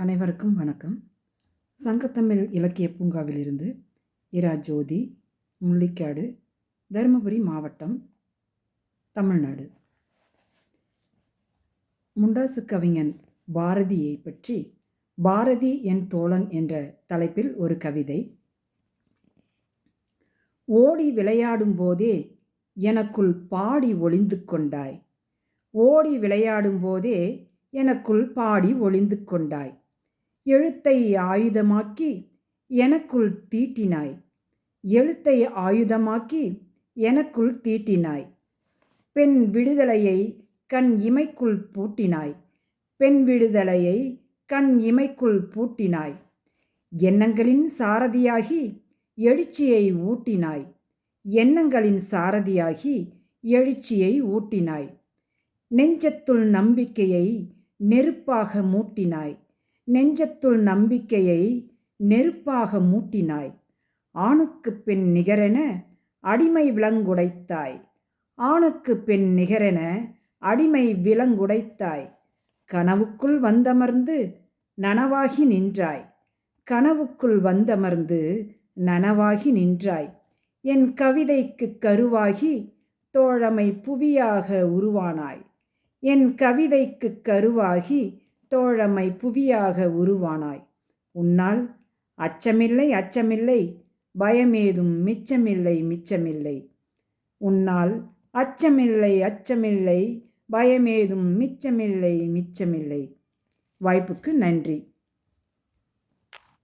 அனைவருக்கும் வணக்கம். சங்கத்தமிழ் இலக்கிய பூங்காவிலிருந்து இரா ஜோதி முள்ளிக்காடு தருமபுரி மாவட்டம் தமிழ்நாடு. முண்டாசு கவிஞன் பாரதியை பற்றி பாரதி என் தோழன் என்ற தலைப்பில் ஒரு கவிதை. ஓடி விளையாடும் போதே எனக்குள் பாடி ஒளிந்து கொண்டாய். ஓடி விளையாடும் போதே எனக்குள் பாடி ஒளிந்து கொண்டாய். எழுத்தை ஆயுதமாக்கி எனக்குள் தீட்டினாய். எழுத்தை ஆயுதமாக்கி எனக்குள் தீட்டினாய். பெண் விடுதலையை கண் இமைக்குள் பூட்டினாய். பெண் விடுதலையை கண் இமைக்குள் பூட்டினாய். எண்ணங்களின் சாரதியாகி எழுச்சியை ஊட்டினாய். எண்ணங்களின் சாரதியாகி எழுச்சியை ஊட்டினாய். நெஞ்சத்துள் நம்பிக்கையை நெருப்பாக மூட்டினாய். நெஞ்சத்துள் நம்பிக்கையை நெருப்பாக மூட்டினாய். ஆணுக்கு பெண் நிகரென அடிமை விலங்குடைத்தாய். ஆணுக்கு பெண் நிகரென அடிமை விலங்குடைத்தாய். கனவுக்குள் வந்தமர்ந்து நனவாகி நின்றாய். கனவுக்குள் வந்தமர்ந்து நனவாகி நின்றாய். என் கவிதைக்கு கருவாகி தோழமை புவியாக உருவானாய். என் கவிதைக்கு கருவாகி தோழமை புவியாக உருவானாய். உன்னால் அச்சமில்லை அச்சமில்லை. பயமேதும் மிச்சமில்லை மிச்சமில்லை. உன்னால் அச்சமில்லை அச்சமில்லை. பயமேதும் மிச்சமில்லை மிச்சமில்லை. வாய்ப்புக்கு நன்றி.